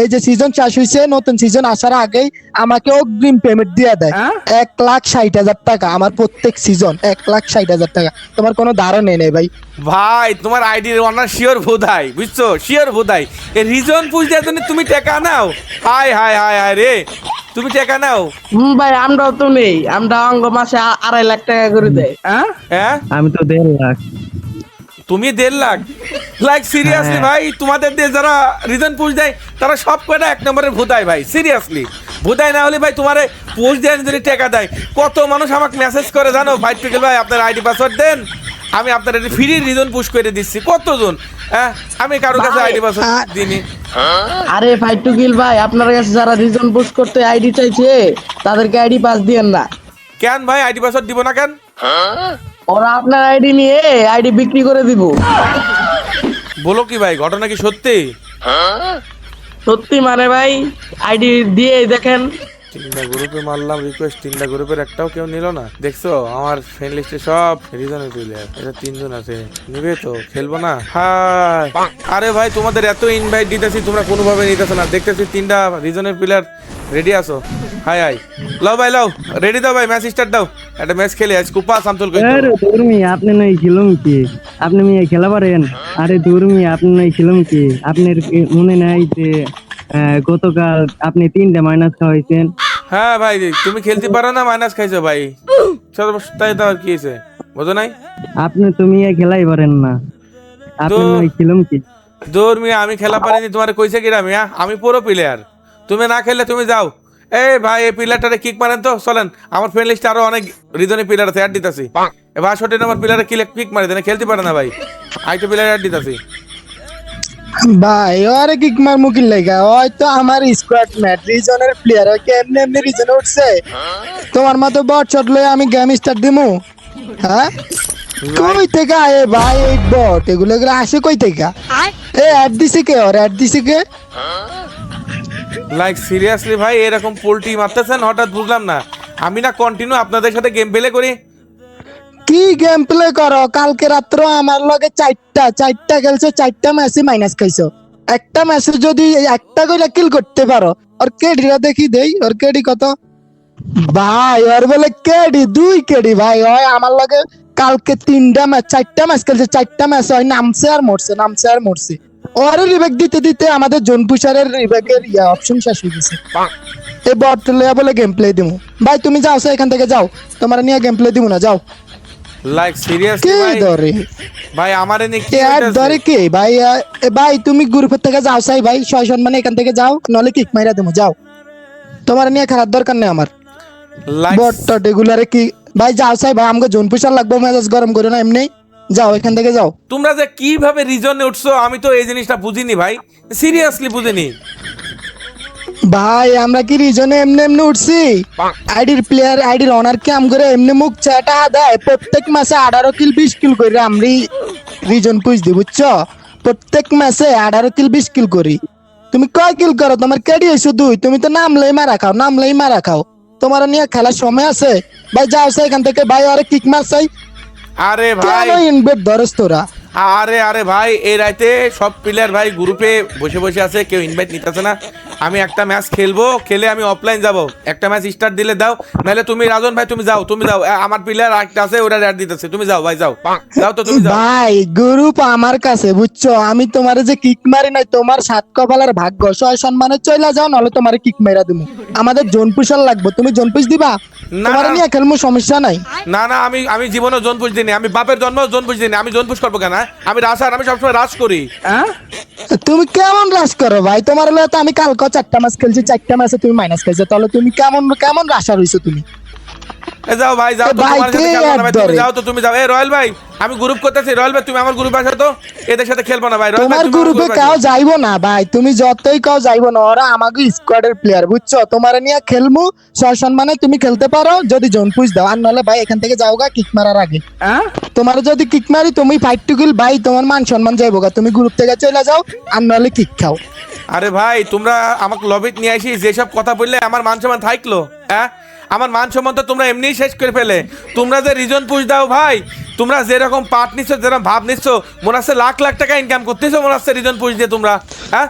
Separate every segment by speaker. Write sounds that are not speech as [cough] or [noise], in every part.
Speaker 1: এই যে সিজন শেষ হয়েছে নতুন সিজন আসার আগেই আমাকে অগ্রিম পেমেন্ট দিয়ে দেয়। এক লাখ ষাট হাজার টাকা আমার প্রত্যেক সিজন এক লাখ ষাট হাজার টাকা। তোমার কোনো ধারণা নেই ভাই।
Speaker 2: ভাই তোমার আইডি অনার শিওর ভোদাই বুঝছ? শিওর ভোদাই। এই রিজন পুষ দেওয়ার জন্য তুমি টাকা নাও। হাই হাই হাই হাই রে। তুমি টাকা নাও।
Speaker 3: হুম ভাই আমরাও তো নেই। আমরা অঙ্গ মাসে আড়াই লাখ টাকা করে দেয় হ্যাঁ
Speaker 2: হ্যাঁ?
Speaker 4: আমি তো দেড় লাখ।
Speaker 2: তুমি দেড় লাখ। লাইক সিরিয়াসলি
Speaker 4: হ্যাঁ।
Speaker 2: ভাই তোমাদের দিয়ে যারা রিজন পুষ দেয় তারা সব কয়টা এক নম্বরের ভোদাই ভাই সিরিয়াসলি ভোদাই না হলে ভাই তোমার পোস্ট দেন যদি টাকা দেয়। কত মানুষ আমাকে মেসেজ করে জানো? ভাই টুকেল ভাই আপনার আইডি পাসওয়ার্ড দেন। আমি আপনার ফ্রি রিজন পুশ করে দিচ্ছি। কতজন? হ্যাঁ আমি কারও কাছে
Speaker 3: ভাই,
Speaker 2: আইডি পাসওয়ার্ড
Speaker 1: আ-
Speaker 2: দিইনি।
Speaker 3: আরে ফাইট টু কিল ভাই আপনার কাছে যারা রিজন পোস্ট করতে আইডি চাইছে তাদেরকে আইডি পাস দিয়েন না।
Speaker 2: কেন ভাই আইডি পাসওয়ার্ড দিব না কেন?
Speaker 3: ওরা আপনার আইডি নিয়ে আইডি বিক্রি করে দিব।
Speaker 2: বলো কি ভাই ঘটনা কি সত্যি?
Speaker 3: সত্যি মানে ভাই আইডি দিয়ে দেখেন।
Speaker 2: তিনটা গ্রুপে মারলাম রিকোয়েস্ট তিনটা গ্রুপের একটাও কেউ নিল না। দেখছ আমার ফ্রেন্ড লিস্টে সব রিজনে প্লেয়ার এটা তিনজন আছে। নিবে তো খেলব না? হাই আরে ভাই তোমাদের এত ইনভাইট দিতেছি তোমরা কোনোভাবে নিতেছো না। দেখতেছি তিনটা রিজনের প্লেয়ার রেডি আছো। হাই হাই লাও ভাই লাও। রেডি দাও ভাই ম্যাচ স্টার্ট দাও। একটা ম্যাচ খেলে আজ কুপা সামতুল কই
Speaker 4: আরে দুর্মি আপনি নই খিলুম কি? আপনি মেয়ে খেলা পারেন? আরে দুর্মি আপনি নই খিলুম কি? আপনার মনে নাই যে গতকাল আপনি তিনটা মাইনাস খাওয়াইছেন।
Speaker 2: হ্যাঁ ভাই তুমি খেলতে পারো না মাইনাস খাইছো ভাই। তাই তো আর কি হয়েছে? বুঝো নাই?
Speaker 4: আপনি তো মেয়ে খেলাই পারেন না। আপনি খিলুম কি?
Speaker 2: দৌড় মিয়া আমি খেলা পারিনি তোমার কইছে কিরা মিয়া? আমি পুরো প্লেয়ার তুমি না খেললে তুমি যাও। এই ভাই এই প্লেয়ারটারে কিক মারেন তো চলেন। আমার ফ্রেন্ড লিস্টে আরও অনেক রিজনে প্লেয়ার আছে অ্যাড দিতাছি। এ বাষট্টি নম্বর প্লেয়ারে কিক মারে দেন খেলতে পারে না ভাই। আইটা প্লেয়ার অ্যাড দিতাছি।
Speaker 1: ভাই, ওরে কিক মার মুকিল লাগা হয়তো আমার স্কোয়াড ম্যাট রিজনের প্লেয়ার কেমনে এমনি রিজনে উঠছে? তোমার মতো বট শট লয়ে আমি গেম স্টার্ট দিমু। হ্যাঁ? কই থেকে আয়ে ভাই এই বট এগুলো এগুলো আসে কই থেকে? এ অ্যাড দিছে কে ওর? অ্যাড দিছে কে?
Speaker 2: লাইক সিরিয়াসলি ভাই, এরকম পোল্ট্রি মারতেছেন, হঠাৎ বুঝলাম না। আমি না কন্টিনিউ আপনাদের সাথে গেম প্লে করি।
Speaker 1: কি গেম প্লে করো? কালকে রাত্র আমার লগে চারটা চারটা খেলছো, চারটা ম্যাচে মাইনাস খাইছো। একটা ম্যাচে যদি একটা করে কিল করতে পারো, ওর কেডিটা দেখি দেই, ওর কেডি কত? ভাই, ওর বলে কেডি, দুই কেডি ভাই হয় আমার লগে কালকে তিনটা ম্যাচ চারটা ম্যাচ খেলছে, চারটা ম্যাচ হয় নামছে আর মরছে, নামছে আর মরছে। ওরে রিবেক দিতে দিতে আমাদের জোনপুষারের রিবেকের ইয়া অপশন শেষ হয়ে গেছে। এই বট লইয়া বলে গেম প্লে দিমু। ভাই, তুমি যাও, সে এখান থেকে যাও। তোমার নিয়ে গেম প্লে দিমু না, যাও।
Speaker 2: লাইক সিরিয়াসলি ভাই?
Speaker 1: ধরে?
Speaker 2: ভাই আমারে নিয়ে কি
Speaker 1: আর ধরে কে? ভাই ভাই তুমি গ্রুপের থেকে যাও সাই ভাই ছয় সম্মানে এখান থেকে যাও নলে কিক মাইরা দেবো যাও। তোমার নিয়ে খারাপ দরকার নেই আমার। বট টট এগুলারে কি? ভাই যাও সাই ভাই আমাকে জোন পুষার লাগবো মেজাজ গরম করে না এমনি। যাও এখান থেকে যাও।
Speaker 2: তোমরা যে কীভাবে রিজনে উঠছো আমি তো এই জিনিসটা বুঝিনি ভাই। সিরিয়াসলি বুঝিনি।
Speaker 1: ভাই আমরা কি রিজনে এমনি এমনি উঠছি? আইডির প্লেয়ার আইডির অনার কে আম করে এমনি মুখ চাটা দেয়। প্রত্যেক মাসে আঠারো কিল বিশ কিল করে আমি রিজন পুষ দি বুঝছ? প্রত্যেক মাসে আঠারো কিল বিশ কিল করি। তুমি কয় কিল করো? তোমার কেডি এসো দুই? তুমি তো নাম নামলেই মারা খাও নাম নামলেই মারা খাও। তোমার নিয়ে খেলার সময় আছে। ভাই যাও সে এখান থেকে। ভাই আরে কিক মার চাই
Speaker 2: আরে ভাই।
Speaker 1: ইনভেট ধরস তোরা?
Speaker 2: আরে আরে ভাই এই রাইতে সব প্লেয়ার ভাই গ্রুপে বসে বসে আছে কেউ ইনভাইট নিতেছে না। আমি একটা ম্যাচ খেলব খেলে আমি অফলাইন যাব। একটা ম্যাচ স্টার্ট দিলে দাও নাহলে তুমি রাজন ভাই তুমি যাও তুমি যাও। আমার প্লেয়ার একটা আছে ওটা অ্যাড দিতেছে। তুমি যাও ভাই যাও। যাও তো তুমি যাও।
Speaker 1: ভাই গ্রুপ আমার কাছে বুঝছ? আমি তোমার যে কিক মারি নাই তোমার সাত কপালের ভাগ্য। সয় সম্মানে চলে যাও নাহলে তোমার কিক মেরা দিমু। আমাদের জোন পুষার লাগবে। তুমি জোন পুষ দিবা?
Speaker 2: না,
Speaker 1: তোমার। নিয়ে খেলব সমস্যা নাই।
Speaker 2: না না আমি আমি জীবনে জন পুষ দিইনি। আমি বাপের জন্ম জন পুষ দিইনি। আমি জন পুষ করব কেন হ্যাঁ? আমি রাসার আমি সবসময় রাস করি।
Speaker 3: হ্যাঁ?
Speaker 1: তুমি কেমন রাশ করো ভাই? তোমার লগে তো আমি কালকে চারটা মাস খেলছি চারটা মাসে তুমি মাইনাস খাইছো তাহলে তুমি কেমন কেমন রাশা রইছো তুমি?
Speaker 2: যাও ভাই যাও তুমি যাও তো তুমি যাও। এ রয়্যাল ভাই আমি গ্রুপ করতেছি রয়্যাল ভাই তুমি আমার গ্রুপে আসো তো? এদের সাথে খেলব না ভাই
Speaker 1: তোমার গ্রুপে
Speaker 2: আসো।
Speaker 1: যাইবো না ভাই তুমি যতই কাউ যাইবো না ওরা আমাকে স্কোয়াডের প্লেয়ার বুঝছ? তোমার নিয়ে খেলমু সয় সম্মানে তুমি খেলতে পারো যদি জোন পুষ দাও। আর নাহলে ভাই এখান থেকে যাওগা কিক মারার আগে।
Speaker 3: হ্যাঁ?
Speaker 1: তোমার যদি কিক মারি তুমি ফাইট টু কিল ভাই তোমার মান সম্মান যাইবো গা তুমি গ্রুপ থেকে চলে যাও আর নাহলে কিক খাও।
Speaker 2: আরে ভাই, তোমরা আমাকে লবিট নিয়ে আসি, যেসব কথা বললে আমার মান সম্মান থাকল হ্যাঁ? আমার মান সম্মান তো তোমরা এমনিই শেষ করে ফেলে। তোমরা যে রিজন পুষ দাও ভাই তোমরা যেরকম পার্ট নিচ্ছ যেরকম ভাব নিচ্ছ মনে হচ্ছে লাখ লাখ টাকা ইনকাম করতেছো মনে হচ্ছে রিজন পুষ দিয়ে তোমরা হ্যাঁ?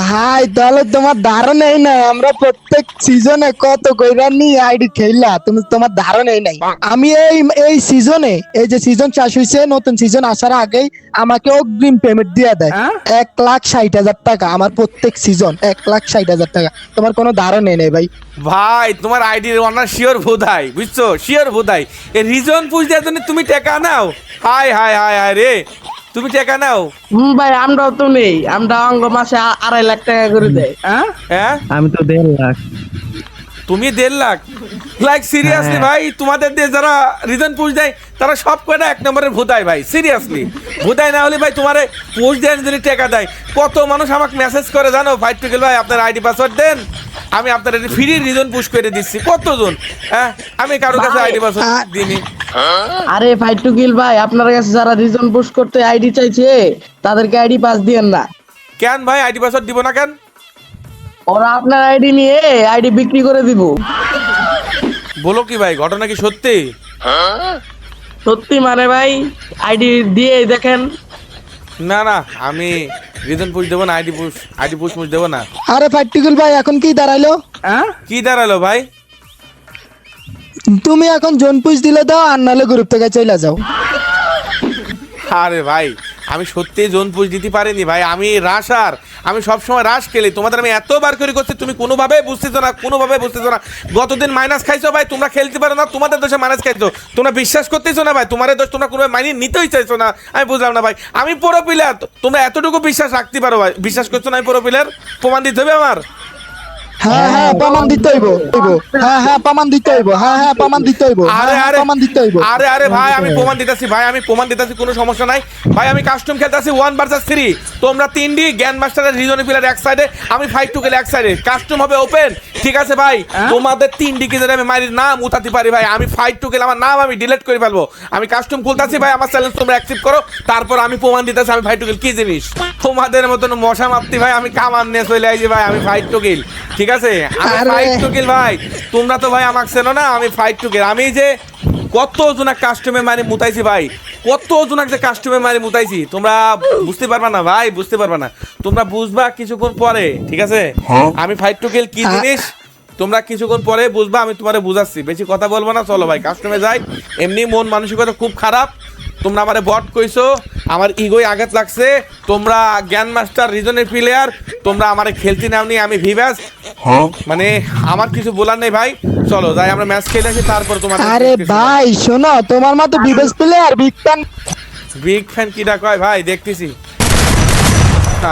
Speaker 1: ভাই তাহলে তোমার ধারণাই নাই। আমরা প্রত্যেক সিজনে কত কইরা নি আইডি খেললা তুমি তোমার ধারণাই নাই। আমি এই এই সিজনে এই যে সিজন চাষ হইছে নতুন সিজন আসার আগেই আমাকে অগ্রিম পেমেন্ট দিয়ে দেয়।
Speaker 3: হ্যাঁ?
Speaker 1: এক লাখ ষাট হাজার টাকা আমার প্রত্যেক সিজন এক লাখ ষাট হাজার টাকা। তোমার কোনো ধারণাই নেই ভাই।
Speaker 2: ভাই তোমার আইডি অনার শিওর ভোদাই বুঝছ? শিওর ভোদাই। এই রিজন দেওয়ার জন্য তুমি টাকা নাও। হাই হাই হাই হাই রে। তুমি টাকা নাও।
Speaker 3: হুম ভাই আমরাও তো নেই। আমরা অঙ্গ মাসে আড়াই লাখ টাকা করে দেয় হ্যাঁ?
Speaker 2: হ্যাঁ?
Speaker 4: আমি তো দেড় লাখ।
Speaker 2: তুমি দেড় লাখ। লাইক সিরিয়াসলি
Speaker 4: হ্যাঁ।
Speaker 2: ভাই তোমাদের দিয়ে যারা রিজন পুষ দেয় তারা সব কয়টা এক নম্বরের ভোদায় ভাই সিরিয়াসলি ভোদায় না হলে ভাই তোমারে পুষ দেন যদি টাকা দেয়। কত মানুষ আমাকে মেসেজ করে জানো ফাইভ টুকেল ভাই আপনার আইডি পাসওয়ার্ড দেন। আমি আপনার ফ্রি রিজন পুশ করে দিচ্ছি। কতজন? হ্যাঁ আমি কারোর কাছে আইডি পাসওয়ার্ড দিইনি।
Speaker 3: আরে ফাইট টু কিল ভাই আপনার কাছে যারা রিজন পুশ করতে আইডি চাইছে তাদেরকে আইডি পাস দিয়েন না।
Speaker 2: কেন ভাই আইডি পাসওয়ার্ড দিব না কেন?
Speaker 3: ওরা আপনার আইডি নিয়ে আইডি বিক্রি করে দিব।
Speaker 2: বলো কি ভাই ঘটনা কি সত্যি?
Speaker 3: সত্যি মানে ভাই আইডি দিয়ে দেখেন।
Speaker 2: না না আমি রিজন পুশ দেবো না ID push ID push push দেবো না।
Speaker 1: আরে ফাইটিকুল ভাই এখন কি দাঁড়াইলো?
Speaker 3: হ্যাঁ?
Speaker 2: কি দাঁড়াল ভাই?
Speaker 1: তুমি এখন জোন পুষ দিলে দাও আর নাহলে গ্রুপ থেকে চলে যাও।
Speaker 2: আরে ভাই আমি সত্যি জোন পুষ দিতে পারিনি ভাই আমি রাশার আমি সবসময় রাস খেলি। তোমাদের আমি এত বার করে করছি, তুমি কোনোভাবে বুঝতেছো না কোনোভাবে বুঝতেছো না। গতদিন মাইনাস খাইছো ভাই, তোমরা খেলতে পারো না, তোমাদের দোষে মাইনাস খাইছো। তোমরা বিশ্বাস করতেছো না ভাই তোমার দোষ তোমরা কোনোভাবে মাইনে নিতেই চাইছো না। আমি বুঝলাম না ভাই। আমি পুরো প্লেয়ার তোমরা এতটুকু বিশ্বাস রাখতে পারো ভাই। বিশ্বাস করছ না আমি পুরো প্লেয়ার প্রমাণ দিতে হবে আমার।
Speaker 1: হ্যাঁ হ্যাঁ প্রমাণ দিতে হইব। হইব। হ্যাঁ হ্যাঁ প্রমাণ দিতে হইব। হ্যাঁ হ্যাঁ প্রমাণ দিতে হইব। হ্যাঁ,
Speaker 2: আরে
Speaker 1: হ্যাঁ,
Speaker 2: আরে
Speaker 1: প্রমাণ দিতে হইব।
Speaker 2: আরে আরে ভাই আমি প্রমাণ দিতেছি ভাই আমি প্রমাণ দিতেছি কোনো সমস্যা নাই। ভাই আমি কাস্টম খেলতেছি ওয়ান ভার্সেস থ্রি তোমরা মাস্টারের রিজনে এক সাইডে আমি ফাইভ টু গেলে এক সাইডে কাস্টম হবে ওপেন ঠিক আছে ভাই তোমাদের ডিগ্রি যদি আমি মারি নাম উঠাতে পারি ভাই আমি ফাইট টু গেলে আমার নাম আমি ডিলিট করে ফেলব। আমি কাস্টম খুলতেছি ভাই আমার চ্যালেঞ্জ তোমরা অ্যাকসেপ্ট করো তারপর আমি প্রমাণ দিতেছি আমি ফাইট টু গেল কি জিনিস? তোমাদের মতন মশা মাপতি ভাই আমি কামান নিয়ে চলে আইছি ভাই আমি ফাইট টু গেল ঠিক আছে? আমি ফাইট টু গেল ভাই তোমরা তো ভাই আমাকে চেনো না আমি ফাইট টু গেল আমি যে কত জোনা কাস্টমে মারি মুতাইছি ভাই? কত জোনাক যে কাস্টমে মারি মুতাইছি? তোমরা বুঝতে পারবা না ভাই বুঝতে পারবা না। তোমরা বুঝবা কিছুক্ষণ পরে ঠিক আছে? আমি ফাইট টু কিল কি জিনিস? তোমরা কিছুক্ষণ পরে বুঝবা আমি তোমারে বুঝাচ্ছি। বেশি কথা বলব না চলো ভাই কাস্টমে যাই। এমনি মন মানসিকতা খুব খারাপ। তোমরা আমারে বট কইছো আমার ইগোই আঘাত লাগছে তোমরা জ্ঞান মাস্টার রিজনের প্লেয়ার তোমরা আমারে খেলতে নাওনি আমি ভিভাস। মানে আমার কিছু বলার নেই ভাই। চলো যাই আমরা ম্যাচ খেলে আসি তারপর তোমার
Speaker 1: আরে ভাই শোনো তোমার মতো বিবেশ player big fan
Speaker 2: big fan কিটা কয় ভাই দেখতেছি।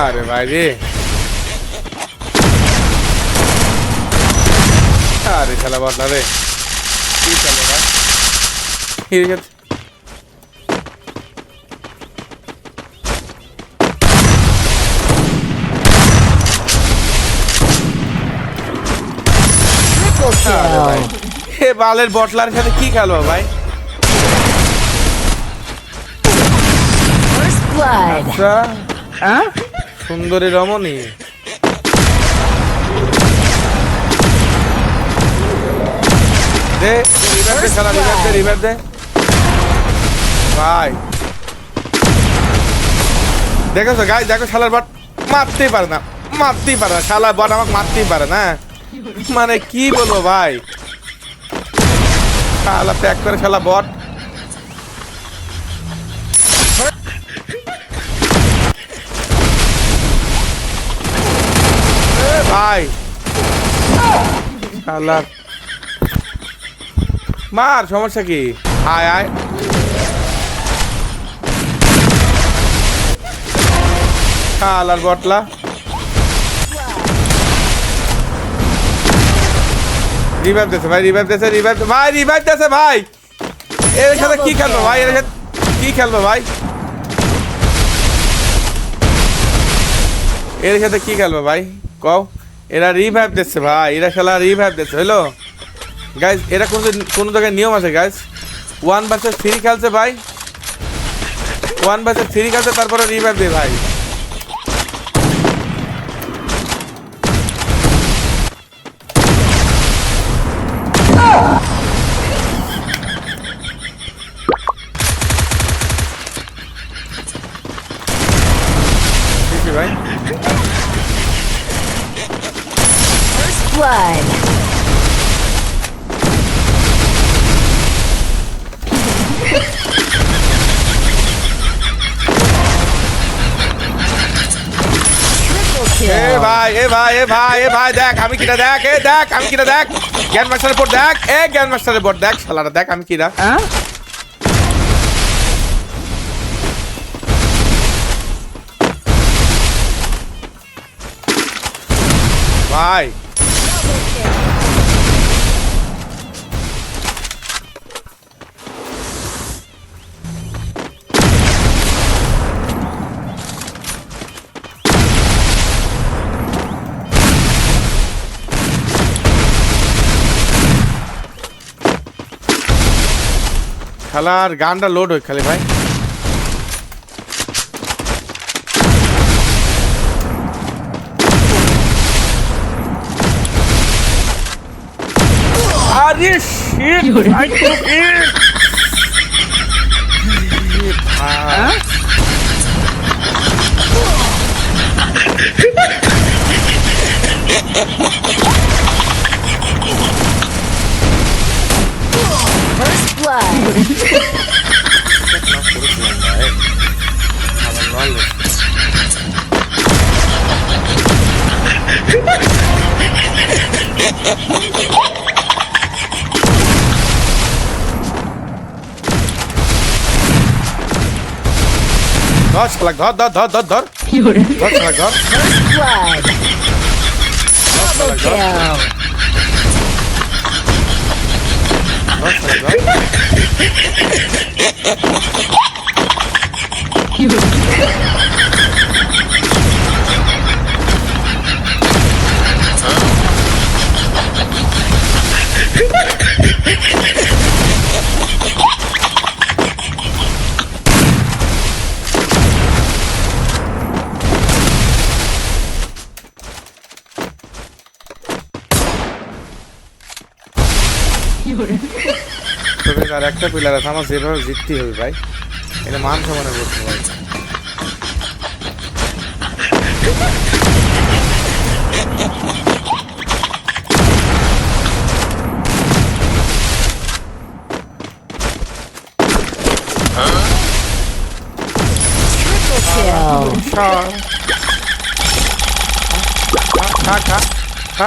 Speaker 2: আরে ভাই রে। আরে খেলা বদলা রে। কি খেলে ভাই? কি রে? ভাই। এ বালের বটলার সাথে কি খেলব ভাই? আচ্ছা।
Speaker 3: হ্যাঁ
Speaker 2: সুন্দরী রমণী। দে রিভার দে খেলা রিভার দে রিভার দে। ভাই। দেখেছ গাই দেখো শালার বট মারতেই পারে না মারতেই পারে না শালার বট আমাকে মারতেই পারে না মানে কি বলব ভাই? শালা প্যাক করে শালা বট ভাই। শালা। মার, সমস্যা কি? আয় আয়। শালার বটলা রিভাইভ দেছে, ভাই রিভাইভ দেছে রিভাইভ ভাই রিভাইভ দেছে, ভাই! এর সাথে কি খেলব, ভাই? এর সাথে কি খেলব, ভাই? এর সাথে কি খেলব, ভাই? কও। এরা রিভাইভ দিচ্ছে, ভাই। এরা খেলা রিভাইভ দিচ্ছে হলো গাইজ এরা কোনো কোনো জায়গায় নিয়ম আছে গাইজ ওয়ান ভার্সেস থ্রি খেলছে, ভাই। ওয়ান ভার্সেস থ্রি খেলছে, তারপরে রিভাইভ দে, ভাই।
Speaker 5: Blood.
Speaker 2: এ ভাই এ ভাই এ ভাই এ ভাই দেখ আমি কিটা দেখ এ দেখ আমি কিটা দেখ। জ্ঞান মাস্টারের পর দেখ এ জ্ঞান মাস্টারের পর দেখ শালারা দেখ আমি কিরা
Speaker 3: হ্যাঁ
Speaker 2: ভাই খেলার গানটা লোড হয় খালি ভাই। আরে শিট আই টু ইট
Speaker 5: First blood.
Speaker 2: ধর শালা ধর ধর ধর ধর ধর ধর শালা ধর
Speaker 5: Blood. Double kill.
Speaker 2: ধর শালা ধর আর একটা পিলার আছে আমার যেভাবে জিততেই হবে ভাই এটা মান সমানে বলতে ভাই
Speaker 5: Triple kill.
Speaker 2: খা খা খা খা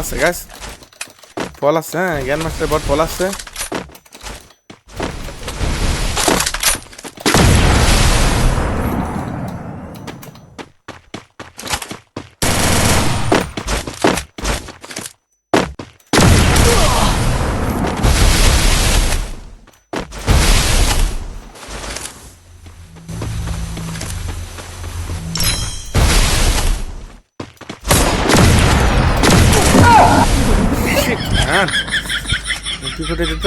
Speaker 2: আছে গাছ ফল আছে হ্যাঁ জ্ঞান মাস্টার বট ফল আছে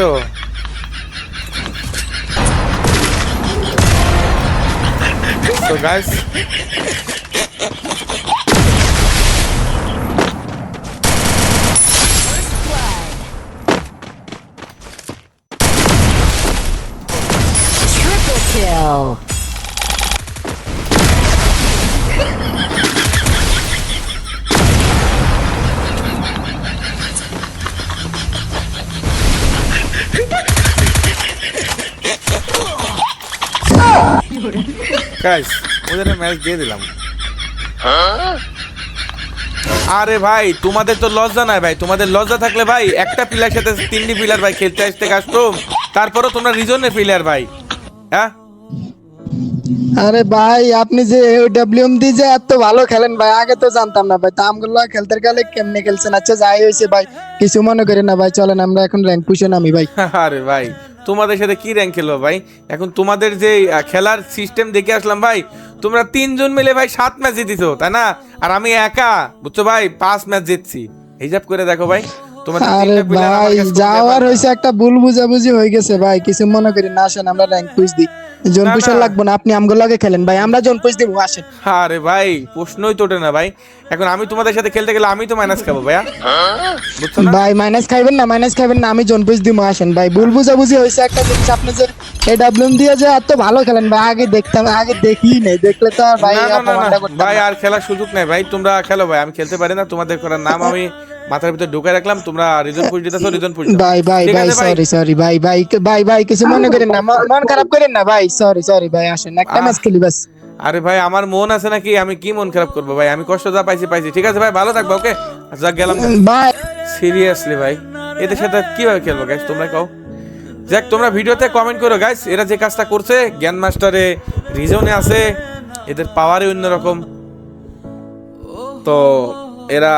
Speaker 2: মুক্তি ফুটে দিত তো গাইস
Speaker 5: Triple kill.
Speaker 2: গাইস ওদের ম্যাচ দিয়ে দিলাম। আরে ভাই তোমাদের তো লজ্জা নাই ভাই। তোমাদের লজ্জা থাকলে ভাই একটা পিলার সাথে তিনটি পিলার ভাই খেলতে আসতে কাস্টম তারপরও তোমরা রিজনের প্লেয়ার ভাই। হ্যাঁ?
Speaker 1: আরে ভাই আপনি যে ডাব্লিউএম দি যে এত ভালো খেলেন ভাই আগে তো জানতাম না ভাই। তা আমগুলো খেলতে গেলে কেমনে খেলছেন? আচ্ছা যাই হয়েছে ভাই। কিছু মনে করেন না ভাই চলেন আমরা এখন র্যাঙ্ক পুষে নামি ভাই। [laughs]
Speaker 2: আরে ভাই তোমাদের সাথে কি র্যাঙ্ক খেলব ভাই? এখন তোমাদের যে খেলার সিস্টেম দেখে আসলাম ভাই, তোমরা তিনজন মিলে ভাই সাত ম্যাচ জিতিছো, তাই না? আর আমি একা, বুঝছ ভাই? পাঁচ ম্যাচ জিতছি। হিসাব করে দেখো ভাই।
Speaker 1: আরে ভাই যাওয়ার একটা ভুল বুঝাবুঝি হয়ে গেছে ভাই কিছু মনে করেন না আসেন আমরা র্যাঙ্ক দিই। জন লাগবো না আপনি খেলেন ভাই আমরা জন দিব আসেন।
Speaker 2: আরে ভাই প্রশ্নই তোটে না ভাই। এখন আমি তোমাদের সাথে খেলতে গেলে আমি তো মাইনাস খাব ভাইয়া।
Speaker 1: ভাই মাইনাস খাইবেন না মাইনাস খাইবেন না আমি জন পুষ দিব আসেন। ভাই ভুল বুঝাবুঝি হয়েছে একটা জিনিস আপনি যে ডাব্লিউএম দিয়ে যে এত ভালো খেলেন ভাই আগে দেখতাম আগে দেখি নাই দেখলে তো আর ভাই
Speaker 2: ভাই আর খেলার সুযোগ নাই ভাই তোমরা খেলো ভাই আমি খেলতে পারি না তোমাদের করার নাম আমি মাথার ভিতরে ঢুকে রাখলাম তোমরা রিজন পুষ দিতেছো রিজন দাও।
Speaker 1: ভাই ভাই ভাই? সরি সরি ভাই ভাই ভাই ভাই কিছু মনে করেন না মন- খারাপ করেন না ভাই সরি সরি ভাই আসেন একটা ম্যাচ খেলি বাস।
Speaker 2: আরে ভাই আমার মন আছে নাকি আমি কি মন খারাপ করব ভাই? আমি কষ্ট যা পাইছি পাইছি। ঠিক আছে ভাই ভালো থাকব ওকে যাক গেলাম।
Speaker 1: ভাই
Speaker 2: সিরিয়াসলি ভাই এদের সাথে কীভাবে খেলব গাইস তোমরা কও। যাক তোমরা ভিডিওতে কমেন্ট করো গাইস এরা যে কাজটা করছে জ্ঞান মাস্টারে রিজনে আছে এদের পাওয়ারই অন্যরকম। তো এরা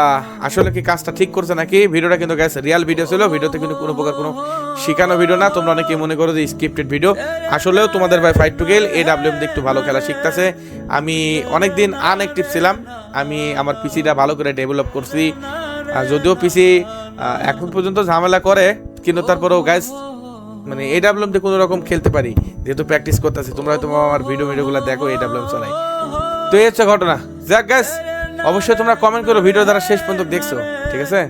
Speaker 2: আসলে কি কাজটা ঠিক করছে নাকি? ভিডিওটা কিন্তু গ্যাস রিয়াল ভিডিও ছিল। ভিডিওতে কিন্তু কোনো প্রকার কোনো শিখানো ভিডিও না। তোমরা অনেকে মনে করো যে স্ক্রিপ্টেড ভিডিও আসলেও তোমাদের ভাই ফাইট টু গেল এ ডাব্লিউ একটু ভালো খেলা শিখতেছে। আমি অনেক অনেকদিন আনএক্টিভ ছিলাম। আমি আমার পিসিটা ভালো করে ডেভেলপ করছি। যদিও পিসি এখন পর্যন্ত ঝামেলা করে, কিন্তু তারপরেও গ্যাস মানে এ ডাব্লিউ দিয়ে কোনো রকম খেলতে পারি। যেহেতু প্র্যাকটিস করতেছি, তোমরা হয়তো আমার ভিডিও ভিডিওগুলো দেখো এ ডাব্লিউ চালাই তো এই হচ্ছে ঘটনা। যাক গাইস অবশ্যই তোমরা কমেন্ট করো ভিডিও দ্বারা শেষ পর্যন্ত দেখছ ঠিক আছে?